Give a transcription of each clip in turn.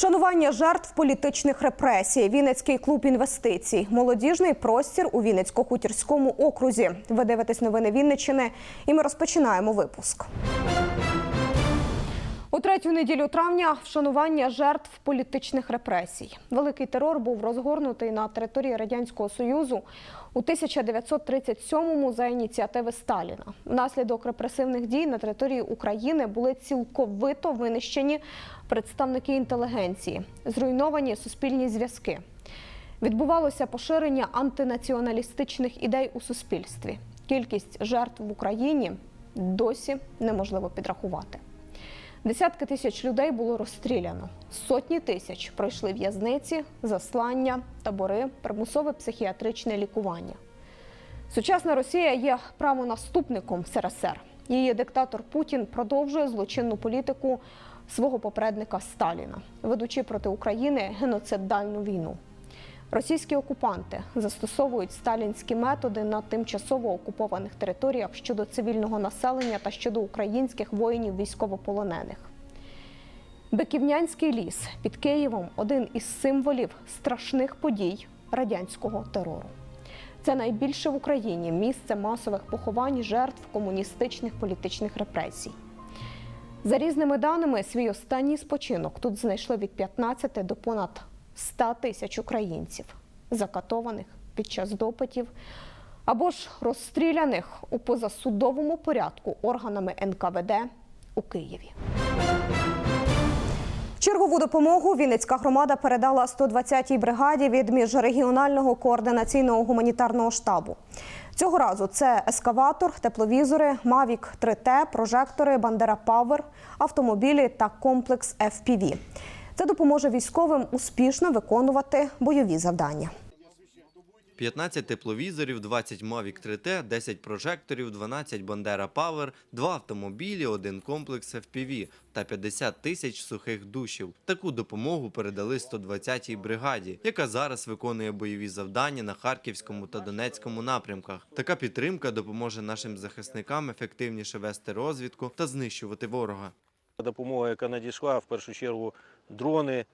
Вшанування жертв політичних репресій. Вінницький клуб інвестицій. Молодіжний простір у Вінницько-Хутірському окрузі. Ви дивитесь новини Вінниччини, і ми розпочинаємо випуск. Третю неділю травня вшанування жертв політичних репресій. Великий терор був розгорнутий на території радянського союзу у 1937-му за ініціативи Сталіна. Внаслідок репресивних дій на території України були цілковито винищені представники інтелігенції, зруйновані суспільні зв'язки. Відбувалося поширення антинаціоналістичних ідей у суспільстві. Кількість жертв в Україні досі неможливо підрахувати. Десятки тисяч людей було розстріляно. Сотні тисяч пройшли в'язниці, заслання, табори, примусове психіатричне лікування. Сучасна Росія є правонаступником СРСР. Її диктатор Путін продовжує злочинну політику свого попередника Сталіна, ведучи проти України геноцидальну війну. Російські окупанти застосовують сталінські методи на тимчасово окупованих територіях щодо цивільного населення та щодо українських воїнів військовополонених. Биківнянський ліс під Києвом один із символів страшних подій радянського терору. Це найбільше в Україні місце масових поховань жертв комуністичних політичних репресій. За різними даними, свій останній спочинок тут знайшли від 15 до понад 100 тисяч українців, закатованих під час допитів або ж розстріляних у позасудовому порядку органами НКВД у Києві. Чергову допомогу Вінницька громада передала 120-й бригаді від міжрегіонального координаційного гуманітарного штабу. Цього разу це ескаватор, тепловізори, Mavic 3T, прожектори, Бандера Павер, автомобілі та комплекс FPV. Це допоможе військовим успішно виконувати бойові завдання. 15 тепловізорів, 20 Mavic 3T, 10 прожекторів, 12 Bandera Power, 2 автомобілі, 1 комплекс FPV та 50 тисяч сухих душів. Таку допомогу передали 120-й бригаді, яка зараз виконує бойові завдання на Харківському та Донецькому напрямках. Така підтримка допоможе нашим захисникам ефективніше вести розвідку та знищувати ворога. Допомога, яка надійшла, в першу чергу дрони,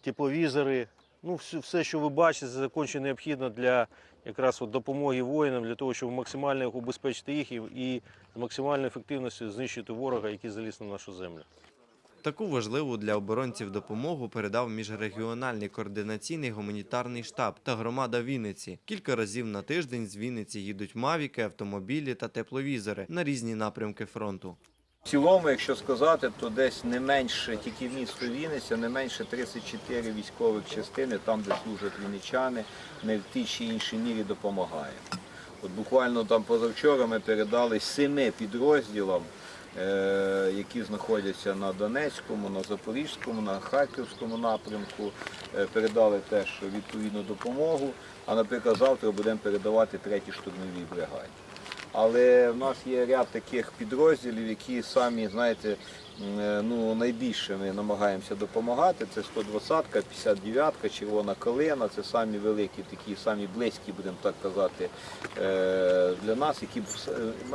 тепловізори. Ну, все, що ви бачите, це конче необхідно для якраз от допомоги воїнам, для того, щоб максимально їх убезпечити їх і з максимальною ефективністю знищити ворога, який заліз на нашу землю. Таку важливу для оборонців допомогу передав міжрегіональний координаційний гуманітарний штаб та громада Вінниці. Кілька разів на тиждень з Вінниці їдуть мавіки, автомобілі та тепловізори на різні напрямки фронту. В цілому, якщо сказати, то десь не менше, тільки місто Вінниця, не менше 34 військових частини, там, де служать вінничани, не в тій чи іншій мірі допомагає. От буквально там позавчора ми передали семи підрозділам, е, які знаходяться на Донецькому, на Запорізькому, на Харківському напрямку, е, передали теж відповідну допомогу. А, наприклад, завтра будемо передавати третій штурмовій бригаді. Але в нас є ряд таких підрозділів, які самі, знаєте, е, ну, найбільше ми намагаємося допомагати. Це 120-ка, 59-ка, Червона Калина, це самі великі, такі самі близькі, будемо так казати, е, для нас, які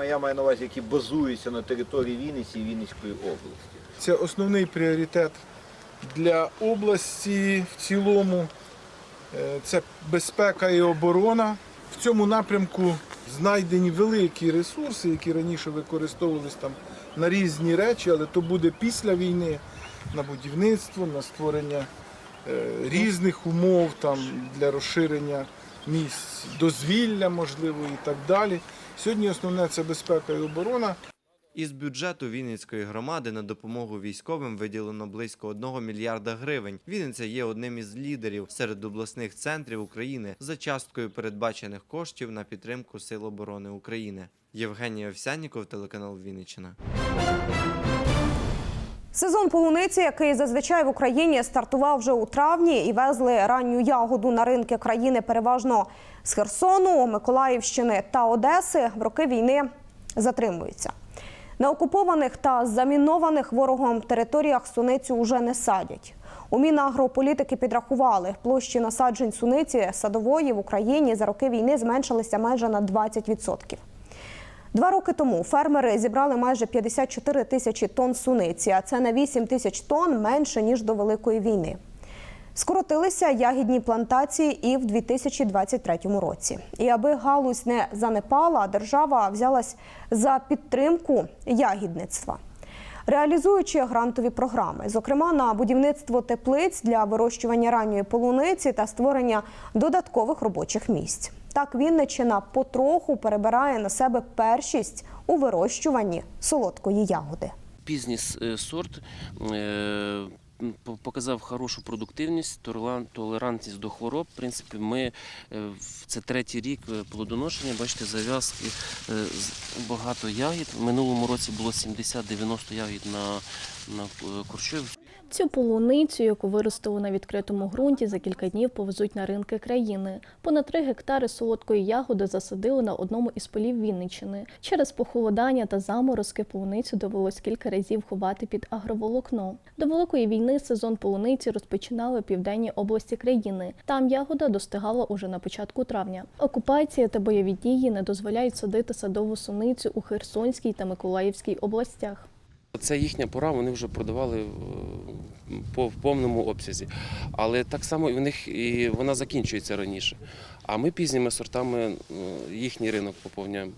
я маю на увазі, які базуються на території Вінниці і Вінницької області. Це основний пріоритет для області в цілому. Е, Це безпека і оборона. В цьому напрямку знайдені великі ресурси, які раніше використовувалися там на різні речі, але то буде після війни на будівництво, на створення е, різних умов там, для розширення місць дозвілля, можливо, і так далі. Сьогодні основне це безпека і оборона. Із бюджету Вінницької громади на допомогу військовим виділено близько 1 мільярда гривень. Вінниця є одним із лідерів серед обласних центрів України за часткою передбачених коштів на підтримку Сил оборони України. Євгеній Овсянніков, телеканал Вінниччина. Сезон полуниці, який зазвичай в Україні стартував вже у травні, і везли ранню ягоду на ринки країни переважно з Херсону, Миколаївщини та Одеси, в роки війни затримуються. На окупованих та замінованих ворогом територіях суницю уже не садять. У Мінагрополітики підрахували, площі насаджень суниці садової в Україні за роки війни зменшилися майже на 20%. Два роки тому фермери зібрали майже 54 тисячі тонн суниці, а це на 8 тисяч тонн менше ніж до Великої війни. Скоротилися ягідні плантації і в 2023 році. І аби галузь не занепала, держава взялась за підтримку ягідництва. Реалізуючи грантові програми, зокрема на будівництво теплиць для вирощування ранньої полуниці та створення додаткових робочих місць. Так Вінниччина потроху перебирає на себе першість у вирощуванні солодкої ягоди. Пізній е, сорт е, показав хорошу продуктивність, толерантність до хвороб. В принципі, ми е, це третій рік е, плодоношення. Бачите, зав'язки е, багато ягід. В минулому році було 70-90 ягід на, на курчові. Цю полуницю, яку виростили на відкритому ґрунті, за кілька днів повезуть на ринки країни. Понад три гектари солодкої ягоди засадили на одному із полів Вінниччини. Через похолодання та заморозки полуницю довелось кілька разів ховати під агроволокно. До великої війни сезон полуниці розпочинали в південній області країни. Там ягода достигала уже на початку травня. Окупація та бойові дії не дозволяють садити садову суницю у Херсонській та Миколаївській областях. Це їхня пора, вони вже продавали е, по в повному обсязі. Але так само і в них і вона закінчується раніше. А ми пізніми сортами е, їхній ринок поповняємо.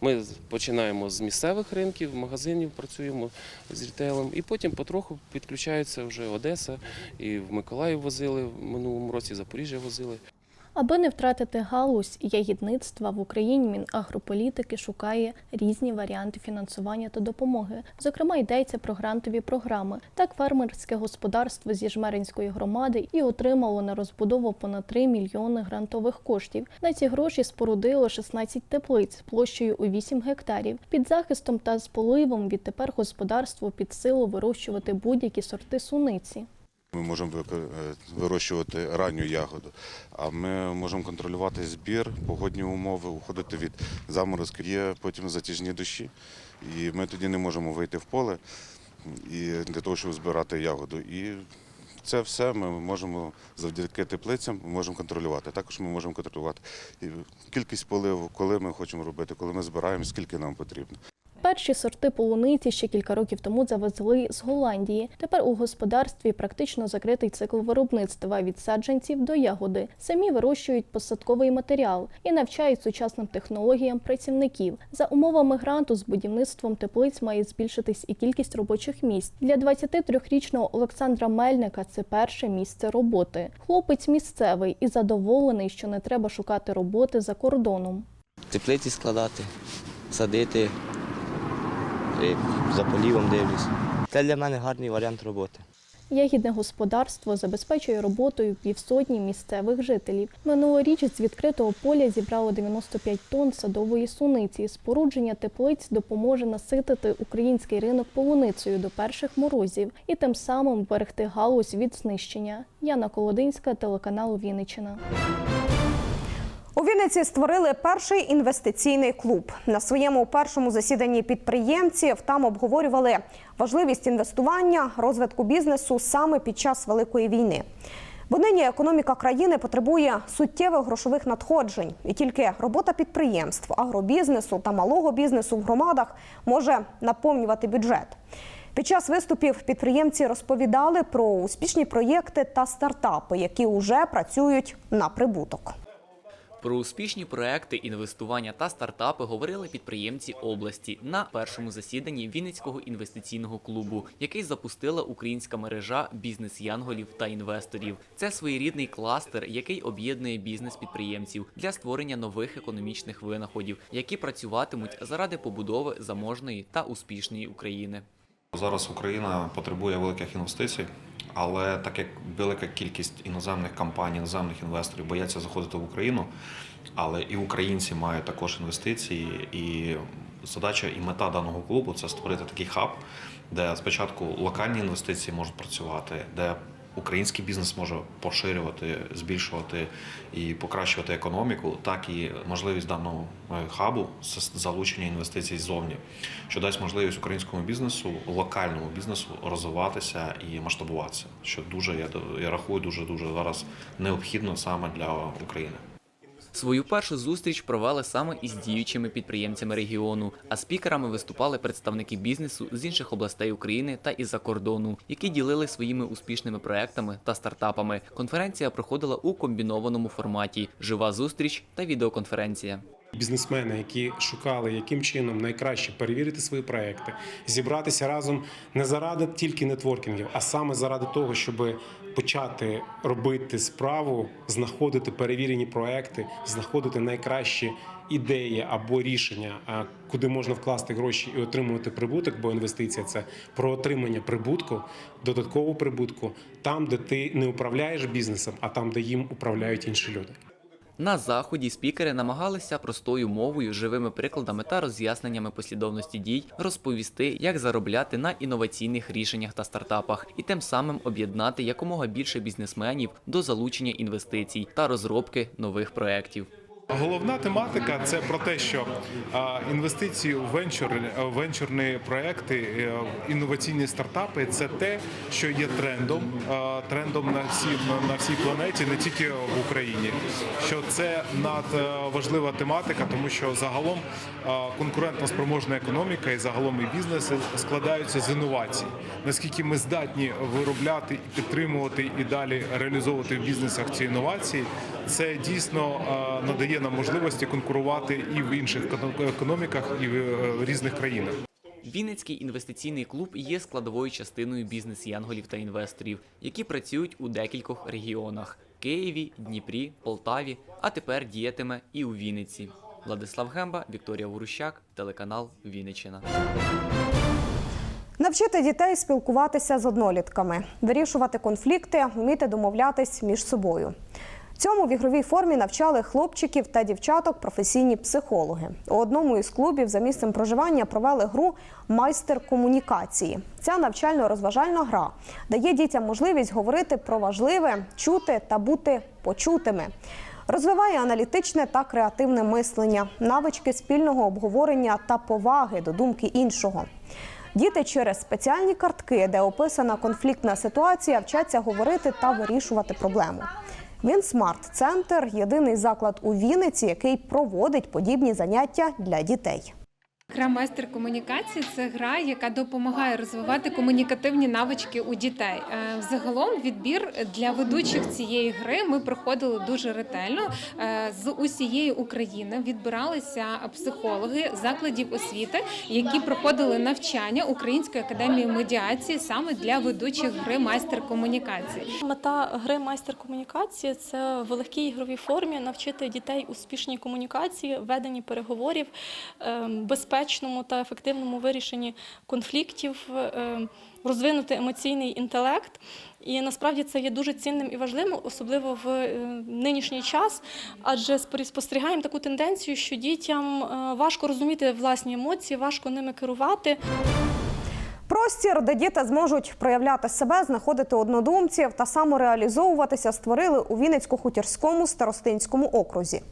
Ми починаємо з місцевих ринків, магазинів, працюємо з рітейлом, і потім потроху підключається вже Одеса, і в Миколаїв возили в минулому році, Запоріжжя возили. Аби не втратити галузь ягідництва в Україні, Мінагрополітики шукає різні варіанти фінансування та допомоги. Зокрема, йдеться про грантові програми. Так, фермерське господарство зі Жмеринської громади і отримало на розбудову понад 3 мільйони грантових коштів. На ці гроші спорудило 16 теплиць площею у 8 гектарів. Під захистом та з поливом відтепер господарство під силу вирощувати будь-які сорти суниці. Ми можемо е, вирощувати ранню ягоду, а ми можемо контролювати збір, погодні умови, уходити від заморозків. Є потім затяжні дощі, і ми тоді не можемо вийти в поле для того, щоб збирати ягоду. І це все ми можемо завдяки теплицям можемо контролювати. Також ми можемо контролювати кількість поливу, коли ми хочемо робити, коли ми збираємо, скільки нам потрібно. Перші сорти полуниці ще кілька років тому завезли з Голландії. Тепер у господарстві практично закритий цикл виробництва від саджанців до ягоди. Самі вирощують посадковий матеріал і навчають сучасним технологіям працівників. За умовами гранту з будівництвом теплиць має збільшитись і кількість робочих місць. Для 23-річного Олександра Мельника це перше місце роботи. Хлопець місцевий і задоволений, що не треба шукати роботи за кордоном. теплиці складати, садити, за полівом дивлюсь. Це для мене гарний варіант роботи. Ягідне господарство забезпечує роботою півсотні місцевих жителів. Минулоріч з відкритого поля зібрало 95 тонн садової суниці. Спорудження теплиць допоможе наситити український ринок полуницею до перших морозів і тим самим берегти галузь від знищення. Яна Колодинська, телеканал Вінниччина. У Вінниці створили перший інвестиційний клуб. На своєму першому засіданні підприємців там обговорювали важливість інвестування, розвитку бізнесу саме під час великої війни. Бо нині економіка країни потребує суттєвих грошових надходжень, і тільки робота підприємств, агробізнесу та малого бізнесу в громадах може наповнювати бюджет. Під час виступів підприємці розповідали про успішні проєкти та стартапи, які вже працюють на прибуток. Про успішні проекти, інвестування та стартапи говорили підприємці області на першому засіданні Вінницького інвестиційного клубу, який запустила українська мережа бізнес-янголів та інвесторів. Це своєрідний кластер, який об'єднує бізнес-підприємців для створення нових економічних винаходів, які працюватимуть заради побудови заможної та успішної України. Зараз Україна потребує великих інвестицій, але так як велика кількість іноземних компаній, іноземних інвесторів бояться заходити в Україну, але і українці мають також інвестиції. І задача і мета даного клубу це створити такий хаб, де спочатку локальні інвестиції можуть працювати, де український бізнес може поширювати, збільшувати і покращувати економіку, так і можливість даного е, хабу залучення інвестицій ззовні, що дасть можливість українському бізнесу, локальному бізнесу розвиватися і масштабуватися, що дуже я, я рахую дуже дуже зараз необхідно саме для України. Свою першу зустріч провели саме із діючими підприємцями регіону, а спікерами виступали представники бізнесу з інших областей України та із-за кордону, які ділили своїми успішними проектами та стартапами. Конференція проходила у комбінованому форматі: жива зустріч та відеоконференція. Бізнесмени, які шукали, яким чином найкраще перевірити свої проекти, зібратися разом не заради тільки нетворкінгів, а саме заради того, щоб почати робити справу, знаходити перевірені проекти, знаходити найкращі ідеї або рішення, куди можна вкласти гроші і отримувати прибуток, бо інвестиція це про отримання прибутку, додаткового прибутку там, де ти не управляєш бізнесом, а там, де їм управляють інші люди. На заході спікери намагалися простою мовою, живими прикладами та роз'ясненнями послідовності дій розповісти, як заробляти на інноваційних рішеннях та стартапах, і тим самим об'єднати якомога більше бізнесменів до залучення інвестицій та розробки нових проєктів. Головна тематика це про те, що інвестиції у венчур, венчурні проекти, е, інноваційні стартапи це те, що є трендом, трендом на всій на всій планеті, не тільки в Україні. Що це надважлива тематика, тому що загалом конкурентно спроможна економіка і загалом і бізнеси складаються з інновацій. Наскільки ми здатні виробляти і підтримувати і далі реалізовувати в бізнесах ці інновації, це дійсно надає нам можливості конкурувати і в інших економіках, і в е, різних країнах. Вінницький інвестиційний клуб є складовою частиною бізнес-янголів та інвесторів, які працюють у декількох регіонах: Києві, Дніпрі, Полтаві, а тепер діятиме і у Вінниці. Владислав Гемба, Вікторія Ворущак, телеканал Вінниччина. Навчити дітей спілкуватися з однолітками, вирішувати конфлікти, вміти домовлятись між собою. Цьому в ігровій формі навчали хлопчиків та дівчаток професійні психологи. У одному із клубів за місцем проживання провели гру майстер комунікації. Ця навчально-розважальна гра дає дітям можливість говорити про важливе, чути та бути почутими. Розвиває аналітичне та креативне мислення, навички спільного обговорення та поваги до думки іншого. Діти через спеціальні картки, де описана конфліктна ситуація, вчаться говорити та вирішувати проблему. Вінсмарт центр єдиний заклад у Вінниці, який проводить подібні заняття для дітей. Гра майстер комунікації це гра, яка допомагає розвивати комунікативні навички у дітей. Е, Взагалом відбір для ведучих цієї гри ми проходили дуже ретельно. Е, З усієї України відбиралися психологи закладів освіти, які проходили навчання Української академії медіації саме для ведучих гри майстер комунікації. Мета гри майстер комунікації це в легкій ігровій формі навчити дітей успішній комунікації, веденні переговорів, ем, безпечному та ефективному вирішенні конфліктів, ем, розвинути емоційний інтелект. І насправді це є дуже цінним і важливим, особливо в е, нинішній час, адже спостерігаємо таку тенденцію, що дітям е, важко розуміти власні емоції, важко ними керувати. Простір, де діти зможуть проявляти себе, знаходити однодумців та самореалізовуватися, створили у Вінницько-Хутірському старостинському окрузі.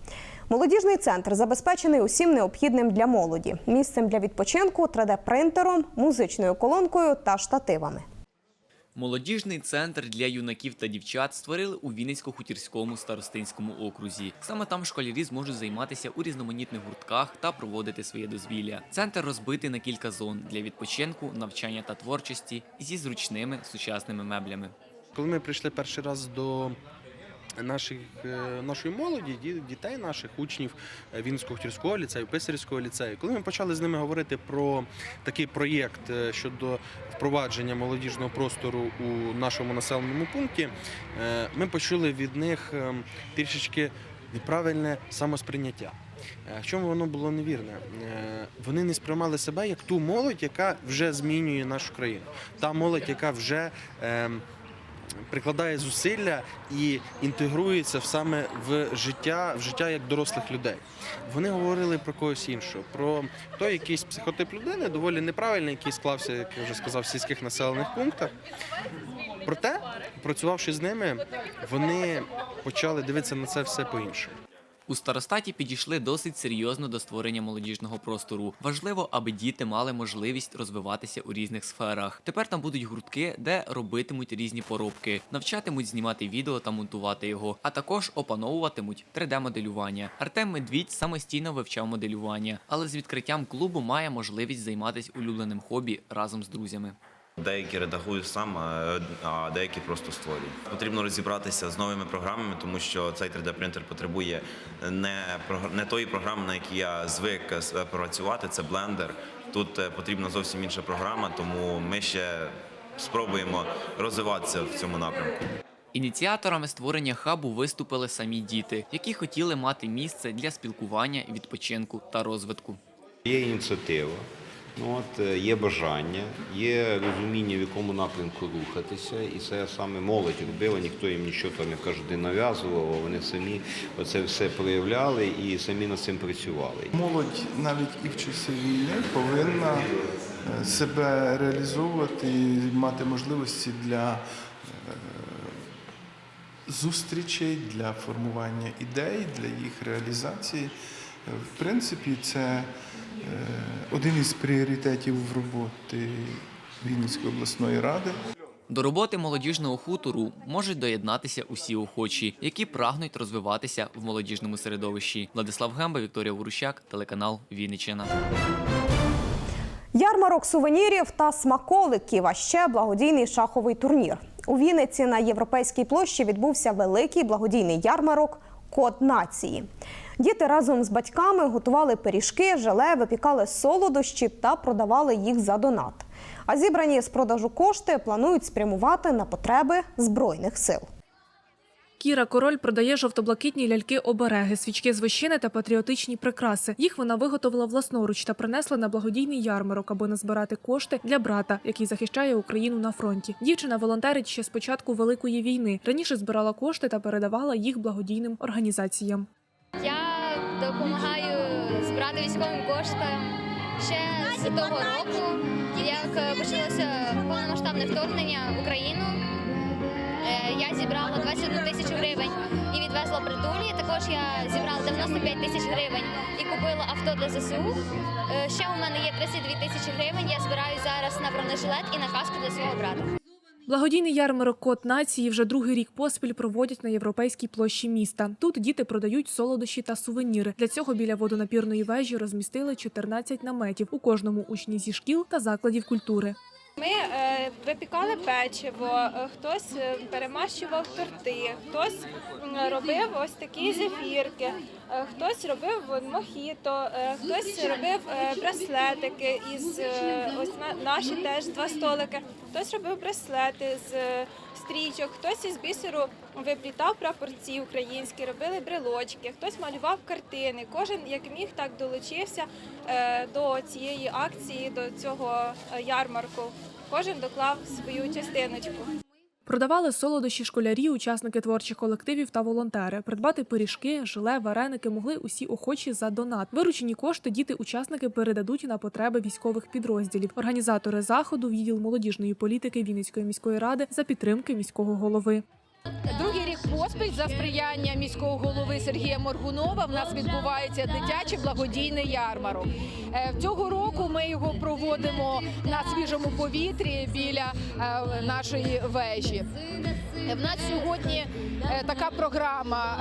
Молодіжний центр забезпечений усім необхідним для молоді: місцем для відпочинку, 3D-принтером, музичною колонкою та штативами. Молодіжний центр для юнаків та дівчат створили у Вінницько-Хутірському старостинському окрузі. Саме там школярі зможуть займатися у різноманітних гуртках та проводити своє дозвілля. Центр розбитий на кілька зон для відпочинку, навчання та творчості зі зручними сучасними меблями. Коли ми прийшли перший раз до наших, е, нашої молоді, ді- дітей наших, учнів е, Вінницького ліцею, Писарівського ліцею, коли ми почали з ними говорити про такий проєкт е, щодо впровадження молодіжного простору у нашому населеному пункті, ми почули від них трішечки неправильне самосприйняття. В чому воно було невірне? Вони не сприймали себе як ту молодь, яка вже змінює нашу країну. Та молодь, яка вже ем, прикладає зусилля і інтегрується в саме в життя, в життя як дорослих людей. Вони говорили про когось іншого, про той якийсь психотип людини, доволі неправильний, який склався, як я вже сказав, в сільських населених пунктах. Проте, працювавши з ними, вони почали дивитися на це все по-іншому. У старостаті підійшли досить серйозно до створення молодіжного простору. Важливо, аби діти мали можливість розвиватися у різних сферах. Тепер там будуть гуртки, де робитимуть різні поробки, навчатимуть знімати відео та монтувати його, а також опановуватимуть 3D-моделювання. Артем Медвідь самостійно вивчав моделювання, але з відкриттям клубу має можливість займатися улюбленим хобі разом з друзями. Деякі редагую сам, а- деякі просто створюю. Потрібно розібратися з новими програмами, тому що цей 3D-принтер потребує не, не тої програми, на якій я звик е, працювати, це Blender. Тут е, потрібна зовсім інша програма, тому ми ще спробуємо розвиватися в цьому напрямку. Ініціаторами створення хабу виступили самі діти, які хотіли мати місце для спілкування, відпочинку та розвитку. Є ініціатива, ну, от, е, є бажання, є розуміння, в якому напрямку рухатися, і це саме молодь робила, ніхто їм нічого там, як кажуть, не нав'язував, вони самі це все проявляли і самі над цим працювали. Молодь навіть і в часи війни повинна е, себе реалізовувати і мати можливості для е, зустрічей, для формування ідей, для їх реалізації. В принципі, це один із пріоритетів роботи Вінницької обласної ради. До роботи молодіжного хутору можуть доєднатися усі охочі, які прагнуть розвиватися в молодіжному середовищі. Владислав Гемба, Вікторія Ворущак, телеканал Вінниччина. Ярмарок сувенірів та смаколиків, а ще благодійний шаховий турнір. У Вінниці на європейській площі відбувся великий благодійний ярмарок Код нації. Діти разом з батьками готували пиріжки, желе, випікали солодощі та продавали їх за донат. А зібрані з продажу кошти планують спрямувати на потреби збройних сил. Кіра Король продає жовто-блакитні ляльки-обереги, свічки з вощини та патріотичні прикраси. Їх вона виготовила власноруч та принесла на благодійний ярмарок, аби назбирати кошти для брата, який захищає Україну на фронті. Дівчина волонтерить ще з початку великої війни. Раніше збирала кошти та передавала їх благодійним організаціям. Я допомагаю збирати військовим коштам ще з того року, як почалося повномасштабне вторгнення в Україну. Е, Я зібрала 21 тисячу гривень і відвезла притулі. Також я зібрала 95 тисяч гривень і купила авто для ЗСУ. Е, Ще у мене є 32 тисячі гривень. Я збираю зараз на бронежилет і на каску для свого брата. Благодійний ярмарок Код нації вже другий рік поспіль проводять на європейській площі міста. Тут діти продають солодощі та сувеніри. Для цього біля водонапірної вежі розмістили 14 наметів у кожному учні зі шкіл та закладів культури. Ми е, випікали печиво, е, хтось е, перемащував торти, хтось робив ось такі зефірки, хтось робив мохіто, хтось робив браслетики із ось на, наші теж два столики, хтось робив браслети з стрічок, хтось із бісеру виплітав прапорці українські, робили брелочки, хтось малював картини. Кожен як міг, так долучився до цієї акції, до цього ярмарку. Кожен доклав свою частиночку. Продавали солодощі школярі, учасники творчих колективів та волонтери. Придбати пиріжки, желе, вареники могли усі охочі за донат. Виручені кошти діти-учасники передадуть на потреби військових підрозділів. Організатори заходу, відділ молодіжної політики Вінницької міської ради за підтримки міського голови. Другий рік поспіль за сприяння міського голови Сергія Моргунова в нас відбувається дитячий благодійний ярмарок. Е, Цього року ми його проводимо на свіжому повітрі біля е, нашої вежі. Е, В нас сьогодні така програма.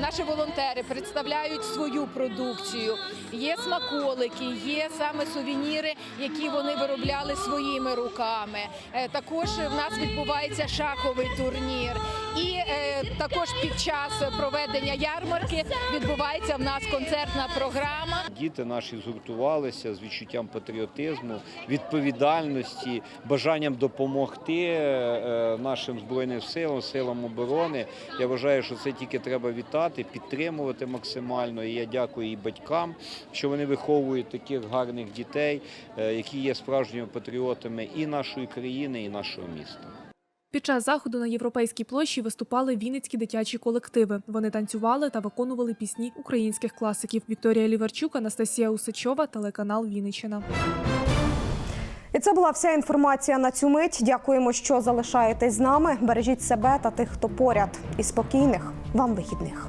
Наші волонтери представляють свою продукцію. Є смаколики, є саме сувеніри, які вони виробляли своїми руками. Е, Також в нас відбувається шаховий турнір. І е, також під час проведення ярмарки відбувається в нас концертна програма. Діти наші згуртувалися з відчуттям патріотизму, відповідальності, бажанням допомогти е, нашим збройним силам, силам оборони. Я вважаю, що це тільки треба вітати, підтримувати максимально. І я дякую і батькам, що вони виховують таких гарних дітей, е, які є справжніми патріотами і нашої країни, і нашого міста. Під час заходу на європейській площі виступали вінницькі дитячі колективи. Вони танцювали та виконували пісні українських класиків. Вікторія Ліверчук, Анастасія Усачова, телеканал Вінниччина. І це була вся інформація на цю мить. Дякуємо, що залишаєтесь з нами. Бережіть себе та тих, хто поряд. І спокійних вам вихідних.